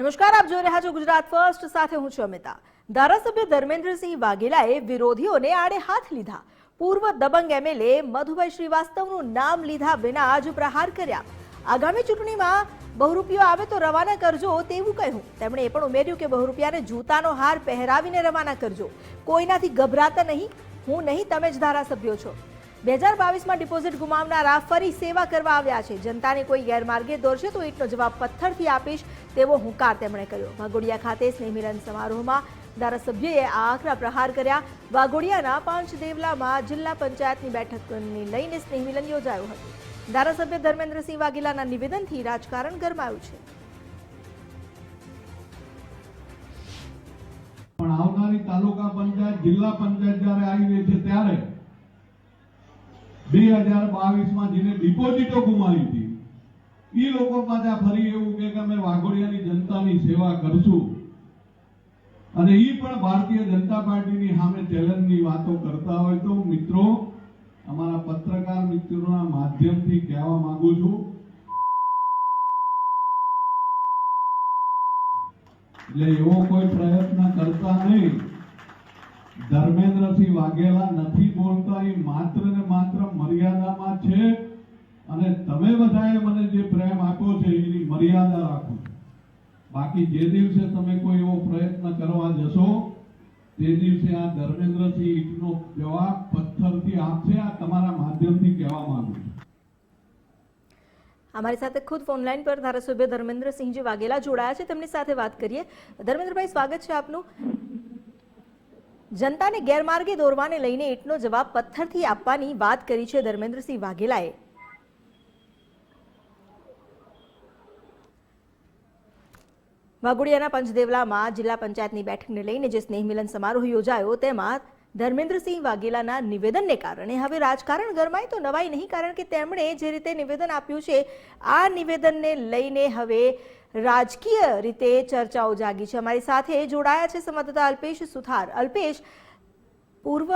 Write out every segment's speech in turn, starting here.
નમસ્કાર, આપ જોઈ રહ્યા છો ગુજરાત ફર્સ્ટ. સાથે હું છું અમિતા. ધારાસભ્ય ધર્મેન્દ્રસિંહ વાઘેલાએ વિરોધીઓને આડે હાથ લીધા. પૂર્વ દબંગ એમએલએ મધુભાઈ શ્રીવાસ્તવનું નામ લીધા વિના જ પ્રહાર કર્યા. આગામી ચૂંટણીમાં બહુરૂપિયો આવે તો રવાના કરજો તેવું કહ્યું. તેમણે એ પણ ઉમેર્યું કે બહુરૂપિયાને જૂતાનો હાર પહેરાવીને રવાના કરજો. કોઈનાથી ગભરાતા નહીં. હું નહીં, તમે જ ધારાસભ્યો છો. બે હજાર બાવીસમાં ડિપોઝિટ ગુમાવનારા ફરી સેવા કરવા આવ્યા છે. જનતાને કોઈ ગેરમાર્ગે દોરશે તો ઈટનો જવાબ પથ્થરથી આપીશ તેવો હુંકાર તેમણે કર્યો. વાઘોડિયા ખાતે સ્નેહમિલન સમારોહમાં ધારાસભ્યએ આ આકરા પ્રહાર કર્યા. વાઘોડિયાના પાંચ દેવલામાં જિલ્લા પંચાયતની બેઠકને લઈને સ્નેહમિલન યોજાયું હતું. ધારાસભ્ય ધર્મેન્દ્રસિંહ વાઘેલાના નિવેદનથી રાજકારણ ગરમાયું છે. પણ આવનારી તાલુકા પંચાયત, જિલ્લા પંચાયત જ્યારે આવી રહી છે ત્યારે બે હજાર બાવીસમાં જેને ડિપોઝિટો ગુમાવી હતી એ લોકો પાછા ફરી એવું કે અમે વાઘોડિયાની જનતાની સેવા કરશું. અને એ પણ ભારતીય જનતા પાર્ટીની સામે ચેલેન્જની વાતો કરતા હોય તો, મિત્રો, અમારા પત્રકાર મિત્રોના માધ્યમથી કહેવા માંગુ છું. એટલે એવો કોઈ પ્રયત્ન કરતા નહીં. ધર્મેન્દ્રસિંહ વાઘેલા નથી બોલતા, એ માત્ર ને માત્ર મર્યાદામાં છે. અને તમે બધાએ મને જે પ્રેમ આપ્યો છે, એની મર્યાદા રાખો. બાકી જે દિવસે તમે કોઈ એવો પ્રયત્ન કરવા જશો, તે દિવસે આ ધર્મેન્દ્રસિંહ ઈટનો જવાબ પથ્થરથી આપશે, આ તમારા માધ્યમથી કહેવા માંગુ છું. અમારી સાથે ખુદ ફોનલાઈન પર ધારાસભ્ય ધર્મેન્દ્રસિંહજી વાઘેલા જોડાયા છે. તેમની સાથે વાત કરીએ. ધર્મેન્દ્રભાઈ, સ્વાગત છે આપનું. જનતાને ગેરમાર્ગે દોરવાને લઈને એટનો જવાબ પથ્થરથી આપવાની વાત કરી છે ધર્મેન્દ્રસિંહ વાઘેલાએ. વાઘોડિયાના પંચદેવલામાં જિલ્લા પંચાયતની બેઠકને લઈને જે સ્નેહ મિલન સમારોહ યોજાયો, તેમાં ધર્મેન્દ્રસિંહ વાઘેલાના નિવેદનને કારણે. હવે રાજકારણ ગરમાય તો નવાઈ નહીં, કારણ કે તેમણે જે રીતે નિવેદન આપ્યું છે, આ નિવેદનને લઈને હવે રાજકીય રીતે ચર્ચાઓ જાગી છે. અમારી સાથે જોડાયા છે સંવાદદાતા અલ્પેશ સુથાર. અલ્પેશ, પૂર્વ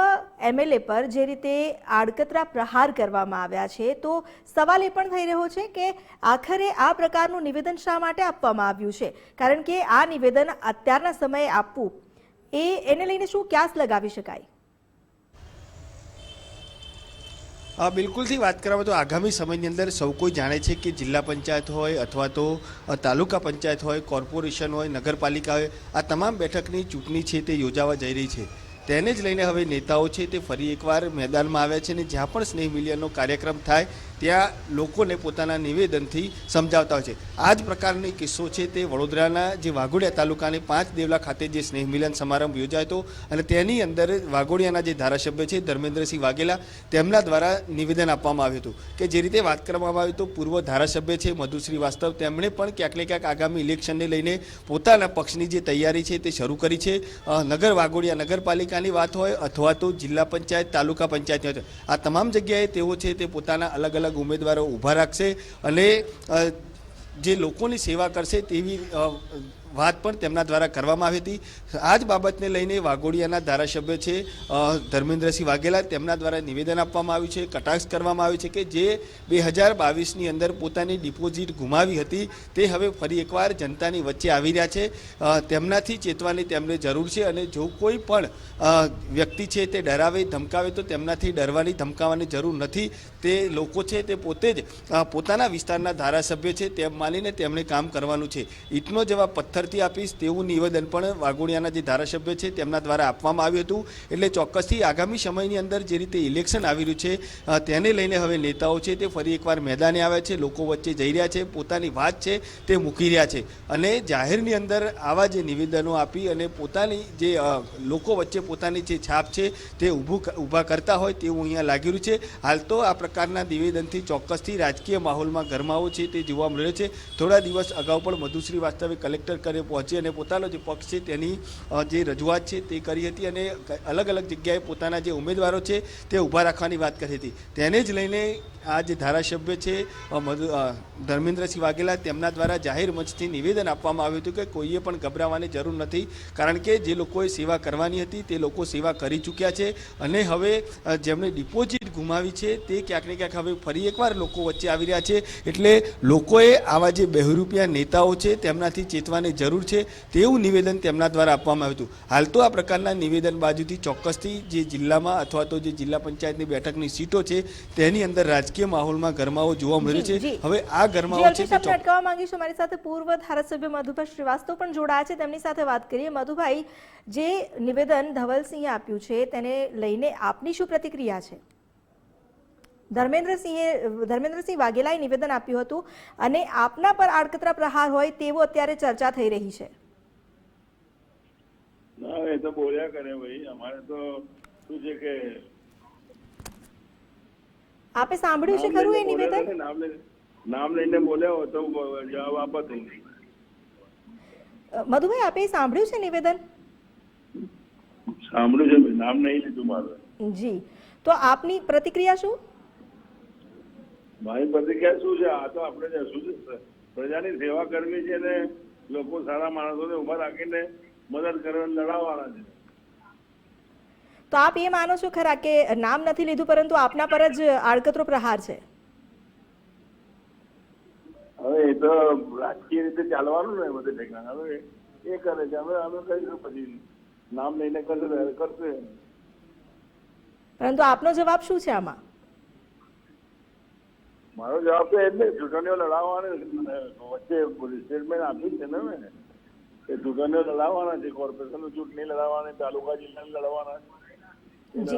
એમએલએ પર જે રીતે આડકતરા પ્રહાર કરવામાં આવ્યા છે, તો સવાલ એ પણ થઈ રહ્યો છે કે આખરે આ પ્રકારનું નિવેદન શા માટે આપવામાં આવ્યું છે? કારણ કે આ નિવેદન અત્યારના સમયે આપવું એ એને લઈને શું ક્યાસ લગાવી શકાય? હા, બિલકુલથી વાત કરવામાં તો આગામી સમયની અંદર સૌ કોઈ જાણે છે કે જિલ્લા પંચાયત હોય અથવા તો તાલુકા પંચાયત હોય, કોર્પોરેશન હોય, નગરપાલિકા હોય, આ તમામ બેઠકની ચૂંટણી છે તે યોજાવા જઈ રહી છે. તેને જ લઈને હવે નેતાઓ છે તે ફરી એકવાર મેદાનમાં આવ્યા છે અને જ્યાં પણ સ્નેહ મિલિયનનો કાર્યક્રમ થાય ત્યાં લોકોને પોતાના નિવેદનથી સમજાવતા હોય છે આ જ પ્રકારની કિસ્સો છે તે વડોદરાના જે વાઘોડિયા તાલુકાની પાંચ દેવલા ખાતે જે સ્નેહ મિલન સમારંભ યોજાયો હતો અને તેની અંદર વાઘોડિયાના જે ધારાસભ્ય છે ધર્મેન્દ્રસિંહ વાઘેલા તેમના દ્વારા નિવેદન આપવામાં આવ્યું હતું કે જે રીતે વાત કરવામાં આવી તો પૂર્વ ધારાસભ્ય છે મધુ શ્રીવાસ્તવ તેમણે પણ ક્યાંક ને ક્યાંક આગામી ઇલેક્શનને લઈને પોતાના પક્ષની જે તૈયારી છે તે શરૂ કરી છે નગર વાઘોડિયા નગરપાલિકાની વાત હોય અથવા તો જિલ્લા પંચાયત, તાલુકા પંચાયતની હોય. આ તમામ જગ્યાએ તેઓ છે તે પોતાના અલગ અલગ ઉમેદવારો ઊભા રાખશે અને જે લોકોની સેવા કરશે તેવી વાત પણ તેમના દ્વારા કરવામાં આવી હતી. આ જ બાબતને લઈને વાઘોડિયાના ધારાસભ્ય છે ધર્મેન્દ્રસિંહ વાઘેલા તેમના દ્વારા નિવેદન આપવામાં આવ્યું છે, કટાક્ષ કરવામાં આવ્યું છે કે જે બે હજાર બાવીસની અંદર પોતાની ડિપોઝિટ ગુમાવી હતી, તે હવે ફરી એકવાર જનતાની વચ્ચે આવી રહ્યા છે. તેમનાથી ચેતવાની તેમને જરૂર છે અને જો કોઈ પણ વ્યક્તિ છે તે ડરાવે, ધમકાવે તો તેમનાથી ડરવાની ધમકાવવાની જરૂર નથી. તે લોકો છે તે પોતે જ પોતાના વિસ્તારના ધારાસભ્ય છે તેમ માનીને તેમણે કામ કરવાનું છે. ઈટનો જવાબ પથ્થરથી આપીશ તેવું નિવેદન પણ વાઘોડિયાના જે ધારાસભ્ય છે તેમના દ્વારા આપવામાં આવ્યું હતું. એટલે ચોક્કસથી આગામી સમયની અંદર જે રીતે ઇલેક્શન આવી રહ્યું છે તેને લઈને હવે નેતાઓ છે તે ફરી એકવાર મેદાને આવ્યા છે, લોકો વચ્ચે જઈ રહ્યા છે, પોતાની વાત છે તે મૂકી રહ્યા છે. અને જાહેરની અંદર આવા જે નિવેદનો આપી અને પોતાની જે લોકો વચ્ચે પોતાની જે છાપ છે તે ઊભું ઊભા કરતા હોય તેવું અહીંયા લાગી રહ્યું છે. હાલ તો આ પ્રકારના નિવેદનથી ચોક્કસથી રાજકીય માહોલમાં ગરમાવો છે તે જોવા મળ્યો છે. થોડા દિવસ અગાઉ પણ મધુશ્રી વાસ્તવે કલેક્ટર કરે પહોંચી અને પોતાનો જે પક્ષ છે તેની જે રજૂઆત છે તે કરી હતી અને અલગ અલગ જગ્યાએ પોતાના જે ઉમેદવારો છે તે ઊભા રાખવાની વાત કરી હતી. તેને જ લઈને આ જે ધારાસભ્ય છે મધુ ધર્મેન્દ્રસિંહ વાઘેલા, તેમના દ્વારા જાહેર મંચથી નિવેદન આપવામાં આવ્યું હતું કે કોઈએ પણ ગભરાવાની જરૂર નથી, કારણ કે જે લોકોએ સેવા કરવાની હતી તે લોકો સેવા કરી ચૂક્યા છે અને હવે જેમણે ડિપોઝિટ ગુમાવી છે તે ક્યાંક ને ક્યાંક હવે ફરી એકવાર લોકો વચ્ચે આવી રહ્યા છે. એટલે લોકોએ આવા જે બહેરૂપિયા નેતાઓ છે તેમનાથી ચેતવાની જરૂર છે તેવું નિવેદન તેમના દ્વારા આપવામાં આવ્યું હતું. હાલ તો આ પ્રકારના નિવેદન બાજુથી ચોક્કસથી જે જિલ્લામાં અથવા તો જે જિલ્લા પંચાયતની બેઠકની સીટો છે તેની અંદર રાજકીય માહોલમાં ગરમાવો જોવા મળે છે. હવે આ ગરમાવો છે અલ્પેશ તે આપણે ચોક્કસ અટકાવવા માંગીશું મારી સાથે પૂર્વ ધારાસભ્ય મધુભાઈ શ્રીવાસ્તવ પણ જોડાયા છે. તેમની સાથે વાત કરીએ. મધુભાઈ જે નિવેદન ધવલસિંહે આપ્યું છે તેને લઈને આપની શું પ્રતિક્રિયા છે? ધર્મેન્દ્રસિંહે ધર્મેન્દ્રસિંહ વાઘેલાએ નિવેદન આપ્યું હતું અને આપના પર આડકતરા પ્રહાર હોય તેવો અત્યારે ચર્ચા થઈ રહી છે. ના એ તો બોલ્યા કરે ભાઈ. અમારે તો શું છે કે આપે સાંભળ્યું છે ખરું એ નિવેદન? નામ લઈને બોલ્યા હોય તો જવાબ આપત નહીં. મધુભાઈ આપે સાંભળ્યું છે નિવેદન? સાંભળ્યું છે નામ નહીં લીધું મારું. જી. તો આપની પ્રતિક્રિયા શું? મારી પ્રતિક્રિયા શું છે? આ તો આપણે શું પ્રજાની સેવા કરવી છે ને લોકો સારા માણસોને ઊભા રાખીને મદદ કરવા લડાવવાના છે. તો આપ એ માનો છો ખરા કે નામ નથી લીધું પરંતુ આપના પર જ આડકતરો પ્રહાર છે? હવે એ તો રાજકીય રીતે ચાલવાનું ને બધે ઠેકાણે હવે એ કરે છે. હવે અમે કરીશું પછી નામ લઈને કરશે કરશે. પરંતુ આપનો જવાબ શું છે આમાં? મારો જવાબ તો એટલે ચૂંટણીઓ લડાવવાની વચ્ચે સ્ટેટમેન્ટ આપ્યું છે ને મેં. કે ચૂંટણીઓ લડાવવાના છે કોર્પોરેશન ચૂંટણી લડાવવાની તાલુકા જિલ્લાની લડવાના જી.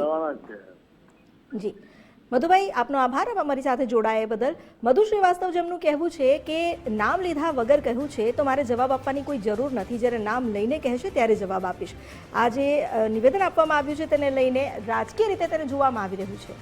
જ મધુભાઈ આપનો આભાર. અમારી સાથે જોડાયા એ બદલ. મધુ શ્રીવાસ્તવ જેમનું કહેવું છે કે નામ લીધા વગર કહ્યું છે તો મારે જવાબ આપવાની કોઈ જરૂર નથી. જ્યારે નામ લઈને કહેશે ત્યારે જવાબ આપીશ. આ જે નિવેદન આપવામાં આવ્યું છે તેને લઈને રાજકીય રીતે તેને જોવામાં આવી રહ્યું છે.